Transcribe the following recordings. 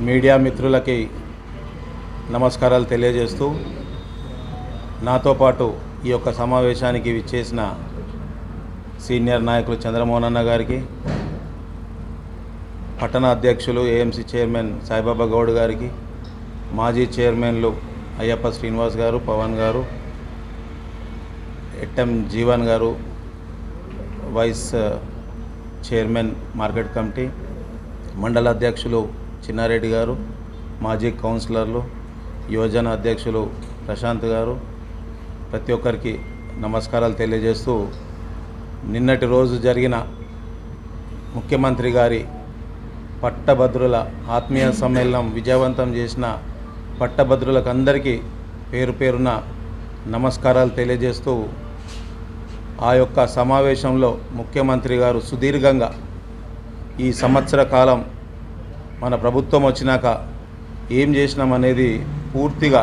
Media మిత్రులకి నమస్కారాలు తెలియజేస్తూ నాతో పాటు ఈ యొక్క సమావేశానికి విచ్చేసిన సీనియర్ నాయకులు చంద్రమోహన్ అన్న గారికి పట్టణ అధ్యక్షులు ఏఎంసీ చైర్మన్ సాయిబాబా గౌడ్ గారికి మాజీ చైర్మన్లు అయ్యప్ప శ్రీనివాస్ గారు పవన్ గారు ఎట్టం జీవన్ గారు వైస్ చైర్మన్ మార్కెట్ కమిటీ మండల అధ్యక్షులు చిన్నారెడ్డి గారు మాజీ కౌన్సిలర్లు యువజన అధ్యక్షులు ప్రశాంత్ గారు ప్రతి ఒక్కరికి నమస్కారాలు తెలియజేస్తూ నిన్నటి రోజు జరిగిన ముఖ్యమంత్రి గారి పట్టభద్రుల ఆత్మీయ సమ్మేళనం విజయవంతం చేసిన పట్టభద్రులకు అందరికీ పేరు పేరున నమస్కారాలు తెలియజేస్తూ ఆ యొక్క సమావేశంలో ముఖ్యమంత్రి గారు సుదీర్ఘంగా ఈ సంవత్సర కాలం మన ప్రభుత్వం వచ్చినాక ఏం చేసినామనేది పూర్తిగా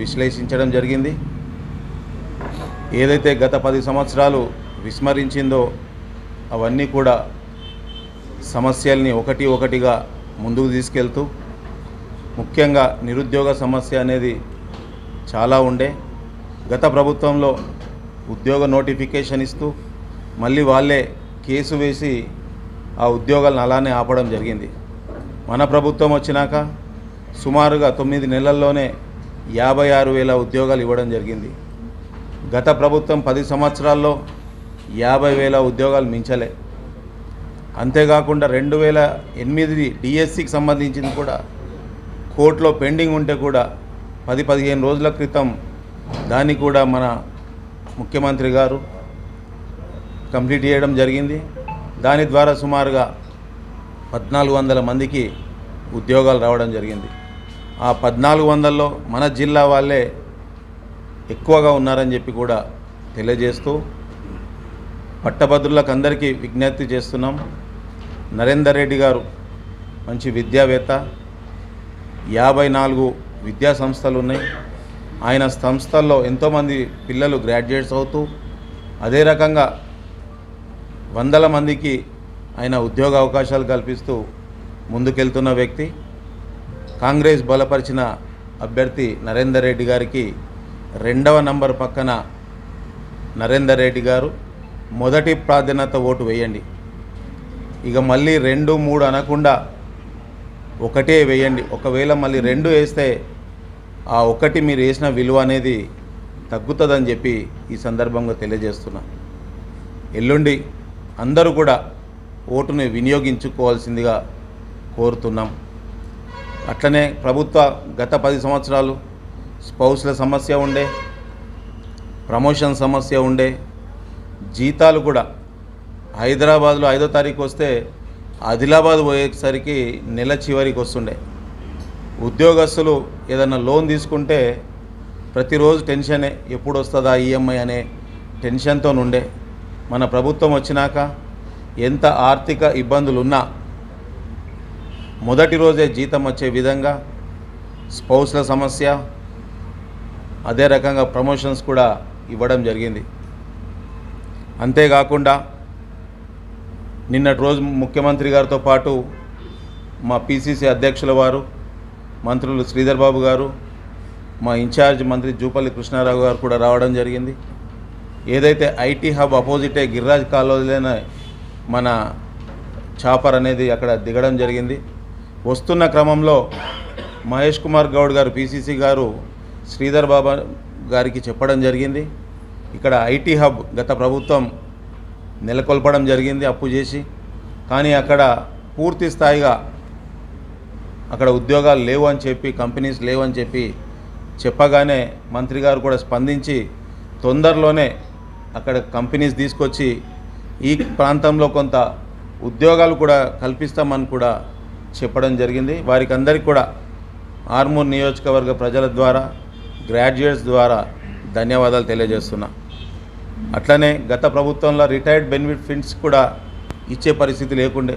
విశ్లేషించడం జరిగింది. ఏదైతే గత పది సంవత్సరాలు విస్మరించిందో అవన్నీ కూడా సమస్యల్ని ఒకటి ఒకటిగా ముందుకు తీసుకెళ్తూ ముఖ్యంగా నిరుద్యోగ సమస్య అనేది చాలా ఉండే. గత ప్రభుత్వంలో ఉద్యోగ నోటిఫికేషన్ ఇస్తూ మళ్ళీ వాళ్ళే కేసు వేసి ఆ ఉద్యోగాలను అలానే ఆపడం జరిగింది. మన ప్రభుత్వం వచ్చినాక సుమారుగా తొమ్మిది నెలల్లోనే యాభై ఆరు వేల ఉద్యోగాలు ఇవ్వడం జరిగింది. గత ప్రభుత్వం పది సంవత్సరాల్లో యాభై వేల ఉద్యోగాలు మించలే. అంతేకాకుండా రెండు వేల ఎనిమిది డిఎస్సికి సంబంధించింది కూడా కోర్టులో పెండింగ్ ఉంటే కూడా పది పదిహేను రోజుల క్రితం దాన్ని కూడా మన ముఖ్యమంత్రి గారు కంప్లీట్ చేయడం జరిగింది. దాని ద్వారా సుమారుగా పద్నాలుగు వందల మందికి ఉద్యోగాలు రావడం జరిగింది. ఆ పద్నాలుగు వందల్లో మన జిల్లా వాళ్ళే ఎక్కువగా ఉన్నారని చెప్పి కూడా తెలియజేస్తూ పట్టభద్రులకు అందరికీ విజ్ఞప్తి చేస్తున్నాం. నరేందర్ రెడ్డి గారు మంచి విద్యావేత్త. యాభై నాలుగు విద్యా సంస్థలు ఉన్నాయి ఆయన సంస్థల్లో ఎంతోమంది పిల్లలు గ్రాడ్యుయేట్స్ అవుతూ అదే రకంగా వందల మందికి ఆయన ఉద్యోగ అవకాశాలు కల్పిస్తూ ముందుకెళ్తున్న వ్యక్తి కాంగ్రెస్ బలపరిచిన అభ్యర్థి నరేందర్ రెడ్డి గారికి రెండవ నంబర్ పక్కన నరేందర్ రెడ్డి గారు మొదటి ప్రాధాన్యత ఓటు వేయండి. ఇక మళ్ళీ రెండు మూడు అనకుండా ఒకటే వేయండి. ఒకవేళ మళ్ళీ రెండు వేస్తే ఆ ఒకటి మీరు వేసిన విలువ అనేది తగ్గుతుందని చెప్పి ఈ సందర్భంగా తెలియజేస్తున్నా. ఎల్లుండి అందరూ కూడా ఓటును వినియోగించుకోవాల్సిందిగా కోరుతున్నాం. అట్లనే ప్రభుత్వ గత పది సంవత్సరాలు స్పౌస్ల సమస్య ఉండే ప్రమోషన్ సమస్య ఉండే జీతాలు కూడా హైదరాబాద్లో ఐదో తారీఖు వస్తే ఆదిలాబాద్ పోయేసరికి నెల చివరికి వస్తుండే. ఉద్యోగస్తులు ఏదైనా లోన్ తీసుకుంటే ప్రతిరోజు టెన్షనే ఎప్పుడు వస్తుందా ఈఎంఐ అనే టెన్షన్తో ఉండే మన ప్రభుత్వం వచ్చినాక ఎంత ఆర్థిక ఇబ్బందులు ఉన్నా మొదటి రోజే జీతం వచ్చే విధంగా స్పౌస్ల సమస్య అదే రకంగా ప్రమోషన్స్ కూడా ఇవ్వడం జరిగింది. అంతేకాకుండా నిన్నటి రోజు ముఖ్యమంత్రి గారితో పాటు మా పిసిసి అధ్యక్షుల వారు మంత్రులు శ్రీధర్ బాబు గారు మా ఇన్ఛార్జ్ మంత్రి జూపల్లి కృష్ణారావు గారు కూడా రావడం జరిగింది. ఏదైతే ఐటీ హబ్ అపోజిటే గిరిరాజ్ కాలేజీలోనే మన చాపర్ అనేది అక్కడ దిగడం జరిగింది. వస్తున్న క్రమంలో మహేష్ కుమార్ గౌడ్ గారు పిసిసి గారు శ్రీధర్ బాబా గారికి చెప్పడం జరిగింది. ఇక్కడ ఐటీ హబ్ గత ప్రభుత్వం నెలకొల్పడం జరిగింది అప్పు చేసి. కానీ అక్కడ పూర్తి స్థాయిగా అక్కడ ఉద్యోగాలు లేవు అని చెప్పి కంపెనీస్ లేవు అని చెప్పి చెప్పగానే మంత్రి గారు కూడా స్పందించి తొందరలోనే అక్కడ కంపెనీస్ తీసుకొచ్చి ఈ ప్రాంతంలో కొంత ఉద్యోగాలు కూడా కల్పిస్తామని కూడా చెప్పడం జరిగింది. వారికి అందరికీ కూడా ఆర్మూర్ నియోజకవర్గ ప్రజల ద్వారా గ్రాడ్యుయేట్స్ ద్వారా ధన్యవాదాలు తెలియజేస్తున్నా. అట్లనే గత ప్రభుత్వంలో రిటైర్డ్ బెనిఫిట్ ఫండ్స్ కూడా ఇచ్చే పరిస్థితి లేకుండే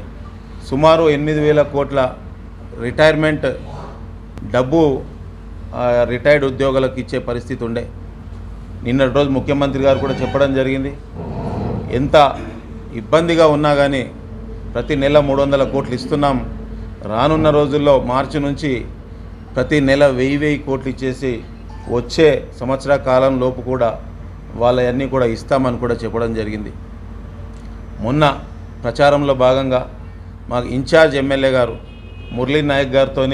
సుమారు ఎనిమిది వేల కోట్ల రిటైర్మెంట్ డబ్బు రిటైర్డ్ ఉద్యోగులకు ఇచ్చే పరిస్థితి ఉండే. నిన్నటి రోజు ముఖ్యమంత్రి గారు కూడా చెప్పడం జరిగింది. ఎంత ఇబ్బందిగా ఉన్నా కానీ ప్రతి నెల మూడు వందల కోట్లు ఇస్తున్నాం. రానున్న రోజుల్లో మార్చి నుంచి ప్రతి నెల వెయ్యి వెయ్యి కోట్లు ఇచ్చేసి వచ్చే సంవత్సర కాలం లోపు కూడా వాళ్ళన్నీ కూడా ఇస్తామని కూడా చెప్పడం జరిగింది. మొన్న ప్రచారంలో భాగంగా మాకు ఇన్ఛార్జ్ ఎమ్మెల్యే గారు మురళీ నాయక్ గారితో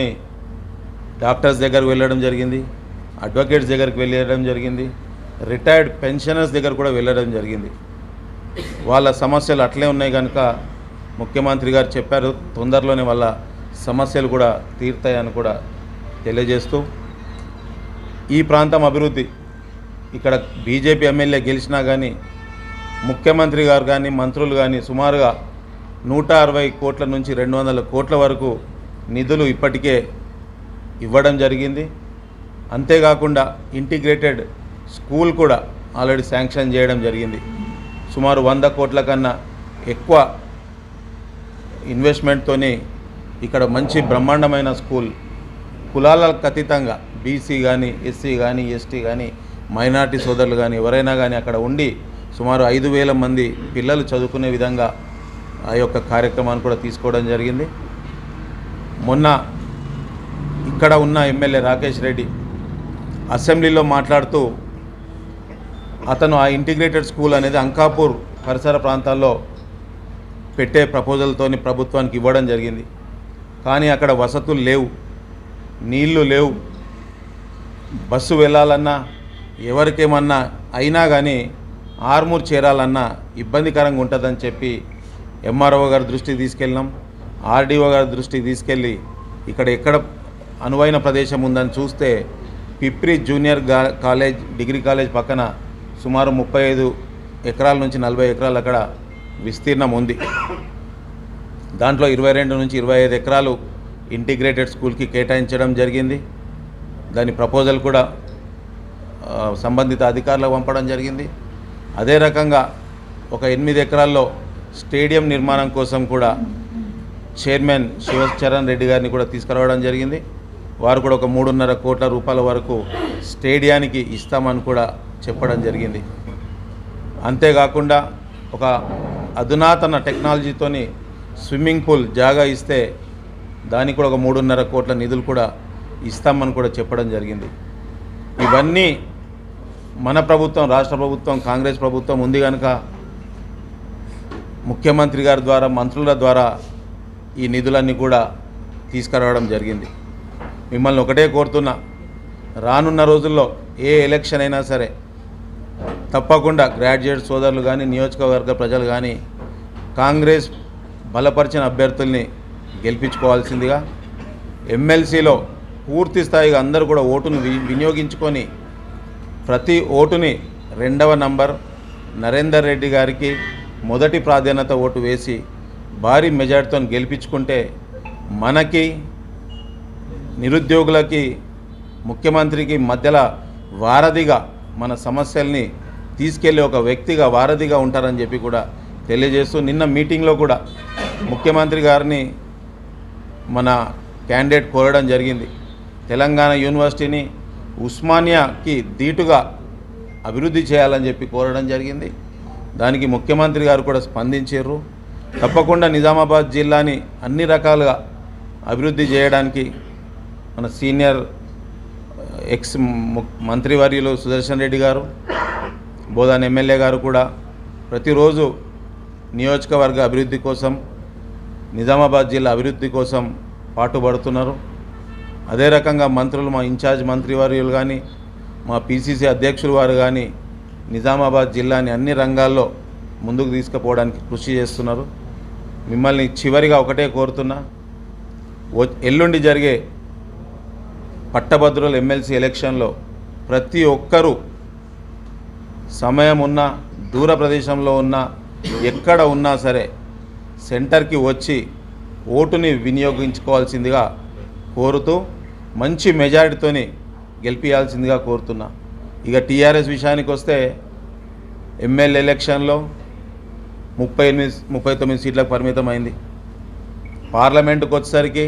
డాక్టర్స్ దగ్గరకు వెళ్ళడం జరిగింది అడ్వకేట్స్ దగ్గరికి వెళ్ళడం జరిగింది రిటైర్డ్ పెన్షనర్స్ దగ్గర కూడా వెళ్ళడం జరిగింది. వాళ్ళ సమస్యలు అట్లే ఉన్నాయి కనుక ముఖ్యమంత్రి గారు చెప్పారు తొందరలోనే వాళ్ళ సమస్యలు కూడా తీరుతాయని కూడా తెలియజేస్తూ ఈ ప్రాంతం అభివృద్ధి ఇక్కడ బీజేపీ ఎమ్మెల్యే గెలిచినా కానీ ముఖ్యమంత్రి గారు కానీ మంత్రులు కానీ సుమారుగా నూట అరవై కోట్ల నుంచి రెండు వందల కోట్ల వరకు నిధులు ఇప్పటికే ఇవ్వడం జరిగింది. అంతేకాకుండా ఇంటిగ్రేటెడ్ స్కూల్ కూడా ఆల్రెడీ శాంక్షన్ చేయడం జరిగింది. సుమారు వంద కోట్ల కన్నా ఎక్కువ ఇన్వెస్ట్మెంట్తోనే ఇక్కడ మంచి బ్రహ్మాండమైన స్కూల్ కులాలకు అతీతంగా బీసీ కానీ ఎస్సీ కానీ ఎస్టీ కానీ మైనార్టీ సోదరులు కానీ ఎవరైనా కానీ అక్కడ ఉండి సుమారు ఐదు వేల మంది పిల్లలు చదువుకునే విధంగా ఆ యొక్క కార్యక్రమాన్ని కూడా తీసుకోవడం జరిగింది. మొన్న ఇక్కడ ఉన్న ఎమ్మెల్యే రాకేష్ రెడ్డి అసెంబ్లీలో మాట్లాడుతూ అతను ఆ ఇంటిగ్రేటెడ్ స్కూల్ అనేది అంకాపూర్ పరిసర ప్రాంతాల్లో పెట్టే ప్రపోజల్తోని ప్రభుత్వానికి ఇవ్వడం జరిగింది. కానీ అక్కడ వసతులు లేవు. నీళ్ళు లేవు. బస్సు వెళ్ళాలన్నా ఎవరికేమన్నా అయినా కానీ ఆర్మూర్ చేరాలన్నా ఇబ్బందికరంగా ఉంటుందని చెప్పి ఎంఆర్ఓ గారి దృష్టికి తీసుకెళ్ళినాం. ఆర్డీఓ గారి దృష్టికి తీసుకెళ్ళి ఇక్కడ ఎక్కడ అనువైన ప్రదేశం ఉందని చూస్తే Pipri junior college degree college పక్కన సుమారు ముప్పై ఐదు ఎకరాల నుంచి నలభై ఎకరాలు అక్కడ విస్తీర్ణం ఉంది. దాంట్లో ఇరవై రెండు నుంచి ఇరవై ఐదు ఎకరాలు ఇంటిగ్రేటెడ్ స్కూల్కి కేటాయించడం జరిగింది. దాని ప్రపోజల్ కూడా సంబంధిత అధికారులకు పంపడం జరిగింది. అదే రకంగా ఒక ఎనిమిది ఎకరాల్లో స్టేడియం నిర్మాణం కోసం కూడా చైర్మన్ శివచరణ్ రెడ్డి గారిని కూడా తీసుకురావడం జరిగింది. వారు కూడా ఒక మూడున్నర కోట్ల రూపాయల వరకు స్టేడియానికి ఇస్తామని కూడా చెప్పడం జరిగింది. అంతేకాకుండా ఒక అధునాతన టెక్నాలజీతోని స్విమ్మింగ్ పూల్ జాగా ఇస్తే దానికి కూడా ఒక మూడున్నర కోట్ల నిధులు కూడా ఇస్తామని కూడా చెప్పడం జరిగింది. ఇవన్నీ మన ప్రభుత్వం రాష్ట్ర ప్రభుత్వం కాంగ్రెస్ ప్రభుత్వం ఉంది కనుక ముఖ్యమంత్రి గారి ద్వారా మంత్రుల ద్వారా ఈ నిధులన్నీ కూడా తీసుకురావడం జరిగింది. మిమ్మల్ని ఒకటే కోరుతున్నా రానున్న రోజుల్లో ఏ ఎలక్షన్ అయినా సరే తప్పకుండా గ్రాడ్యుయేట్ సోదరులు కానీ నియోజకవర్గ ప్రజలు కానీ కాంగ్రెస్ బలపరిచిన అభ్యర్థుల్ని గెలిపించుకోవాల్సిందిగా ఎమ్మెల్సీలో పూర్తి స్థాయిగా అందరూ కూడా ఓటును వి- వినియోగించుకొని ప్రతి ఓటుని రెండవ నంబర్ నరేందర్ రెడ్డి గారికి మొదటి ప్రాధాన్యత ఓటు వేసి భారీ మెజార్టీతో గెలిపించుకుంటే మనకి నిరుద్యోగులకి ముఖ్యమంత్రికి మధ్యలో వారధిగా మన సమస్యల్ని తీసుకెళ్ళే ఒక వ్యక్తిగా వారధిగా ఉంటారని చెప్పి కూడా తెలియజేస్తూ నిన్న మీటింగ్లో కూడా ముఖ్యమంత్రి గారిని మన క్యాండిడేట్ కోరడం జరిగింది. తెలంగాణ యూనివర్సిటీని ఉస్మానియాకి ధీటుగా అభివృద్ధి చేయాలని చెప్పి కోరడం జరిగింది. దానికి ముఖ్యమంత్రి గారు కూడా స్పందించారు. తప్పకుండా నిజామాబాద్ జిల్లాని అన్ని రకాలుగా అభివృద్ధి చేయడానికి మన సీనియర్ ఎక్స్ ము- మంత్రివర్యులు సుదర్శన్ రెడ్డి గారు బోధాన్ ఎమ్మెల్యే గారు కూడా ప్రతిరోజు నియోజకవర్గ అభివృద్ధి కోసం నిజామాబాద్ జిల్లా అభివృద్ధి కోసం పాటుపడుతున్నారు. అదే రకంగా మంత్రులు మా ఇన్ఛార్జ్ మంత్రివర్యులు కానీ మా పిసిసి అధ్యక్షులు వారు కానీ నిజామాబాద్ జిల్లాని అన్ని రంగాల్లో ముందుకు తీసుకుపోవడానికి కృషి చేస్తున్నారు. మిమ్మల్ని చివరిగా ఒకటే కోరుతున్నా ఎల్లుండి జరిగే పట్టభద్రుల ఎమ్మెల్సీ ఎలక్షన్లో ప్రతి ఒక్కరూ సమయం ఉన్నా దూర ప్రదేశంలో ఉన్నా ఎక్కడ ఉన్నా సరే సెంటర్కి వచ్చి ఓటుని వినియోగించుకోవాల్సిందిగా కోరుతూ మంచి మెజారిటీతోని గెలిపించాల్సిందిగా కోరుతున్నా. ఇక టీఆర్ఎస్ విషయానికి వస్తే ఎమ్మెల్యే ఎలక్షన్లో ముప్పై ఎనిమిది ముప్పై తొమ్మిది సీట్లకు పరిమితమైంది. పార్లమెంటుకు వచ్చేసరికి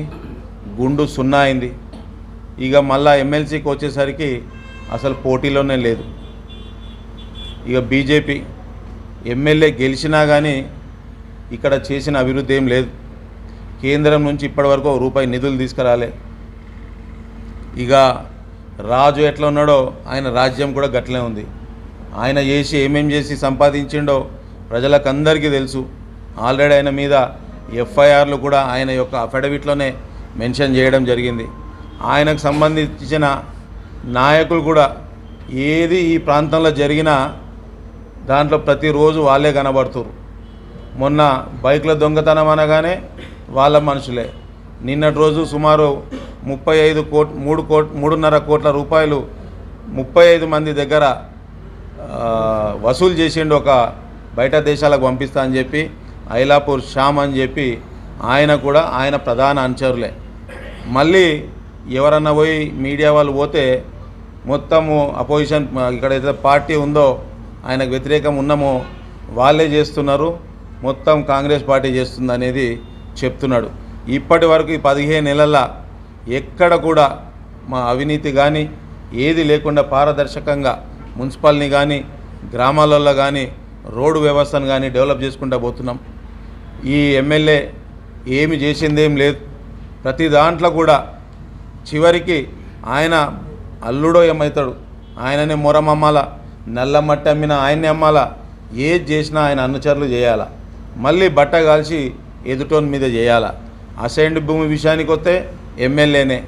గుండు సున్నా అయింది. ఇక మళ్ళా ఎమ్మెల్సీకి వచ్చేసరికి అసలు పోటీలోనే లేదు. ఇక బీజేపీ ఎమ్మెల్యే గెలిచినా కానీ ఇక్కడ చేసిన అభివృద్ధి ఏం లేదు. కేంద్రం నుంచి ఇప్పటివరకు ఒక రూపాయి నిధులు తీసుకురాలే. ఇక రాజు ఎట్లా ఉన్నాడో ఆయన రాజ్యం కూడా గట్లే ఉంది. ఆయన చేసి ఏమేం చేసి సంపాదించిండో ప్రజలకు అందరికీ తెలుసు. ఆల్రెడీ ఆయన మీద ఎఫ్ఐఆర్లు కూడా ఆయన యొక్క అఫిడవిట్లోనే మెన్షన్ చేయడం జరిగింది. ఆయనకు సంబంధించిన నాయకులు కూడా ఏది ఈ ప్రాంతంలో జరిగినా దాంట్లో ప్రతిరోజు వాళ్ళే కనబడుతురు మొన్న బైక్ల దొంగతనం అనగానే వాళ్ళ మనుషులే. నిన్నటి రోజు సుమారు ముప్పై ఐదు కోట్ మూడు కోట్ మూడున్నర కోట్ల రూపాయలు ముప్పై ఐదు మంది దగ్గర వసూలు చేసిండు ఒక బయట దేశాలకు పంపిస్తా అని చెప్పి ఐలాపూర్ శ్యామ్ అని చెప్పి ఆయన కూడా ఆయన ప్రధాన అనుచరులే. మళ్ళీ ఎవరన్నా పోయి మీడియా వాళ్ళు పోతే మొత్తము అపోజిషన్ ఇక్కడైతే పార్టీ ఉందో ఆయనకు వ్యతిరేకం ఉన్నామో వాళ్ళే చేస్తున్నారు. మొత్తం కాంగ్రెస్ పార్టీ చేస్తుంది అనేది చెప్తున్నాడు. ఇప్పటి వరకు ఈ పదిహేను నెలల్లో ఎక్కడ కూడా మా అవినీతి కానీ ఏది లేకుండా పారదర్శకంగా మున్సిపల్ని కానీ గ్రామాలలో కానీ రోడ్డు వ్యవస్థను కానీ డెవలప్ చేసుకుంటూ పోతున్నాం. ఈ ఎమ్మెల్యే ఏమి చేసిందేం లేదు. ప్రతి దాంట్లో కూడా చివరికి ఆయన అల్లుడో ఏమవుతాడు? ఆయననే మొరమమ్మాల? నల్ల మట్టి అమ్మిన ఆయన్ని అమ్మాల? ఏది చేసినా ఆయన అనుచరులు చేయాలా? మళ్ళీ బట్ట కాల్చి ఎదుటోని మీద చేయాలా? అసైన్డ్ భూమి విషయానికి వస్తే ఎమ్మెల్యేనే.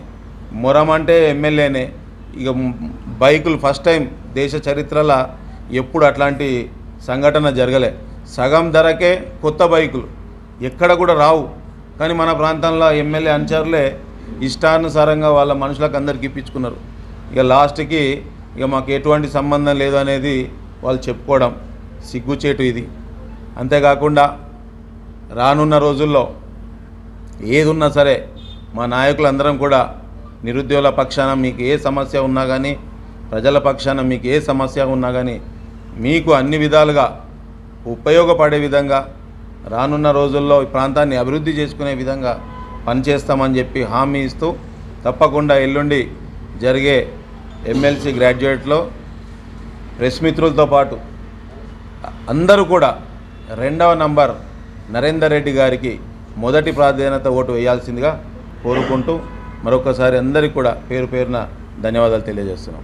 మొరం అంటే ఎమ్మెల్యేనే. ఇక బైకులు ఫస్ట్ టైం దేశ చరిత్రలో ఎప్పుడు అట్లాంటి సంఘటన జరగలే. సగం ధరకే కొత్త బైకులు. ఎక్కడ కూడా రావు. కానీ మన ప్రాంతంలో ఎమ్మెల్యే అనుచరులే ఇష్టానుసారంగా వాళ్ళ మనుషులకు అందరికి ఇప్పించుకున్నారు. ఇక లాస్ట్కి ఇక మాకు ఎటువంటి సంబంధం లేదు అనేది వాళ్ళు చెప్పుకోవడం సిగ్గుచేటు ఇది. అంతేకాకుండా రానున్న రోజుల్లో ఏదున్నా సరే మా నాయకులందరం కూడా నిరుద్యోగుల పక్షాన మీకు ఏ సమస్య ఉన్నా కానీ ప్రజల పక్షాన మీకు ఏ సమస్య ఉన్నా కానీ మీకు అన్ని విధాలుగా ఉపయోగపడే విధంగా రానున్న రోజుల్లో ఈ ప్రాంతాన్ని అభివృద్ధి చేసుకునే విధంగా పనిచేస్తామని చెప్పి హామీ ఇస్తూ తప్పకుండా ఎల్లుండి జరిగే ఎమ్మెల్సీ గ్రాడ్యుయేట్లో ప్రెస్ మిత్రులతో పాటు అందరూ కూడా రెండవ నంబర్ నరేందర్ రెడ్డి గారికి మొదటి ప్రాధాన్యత ఓటు వేయాల్సిందిగా కోరుకుంటూ మరొకసారి అందరికీ కూడా పేరు పేరున ధన్యవాదాలు తెలియజేస్తున్నాం.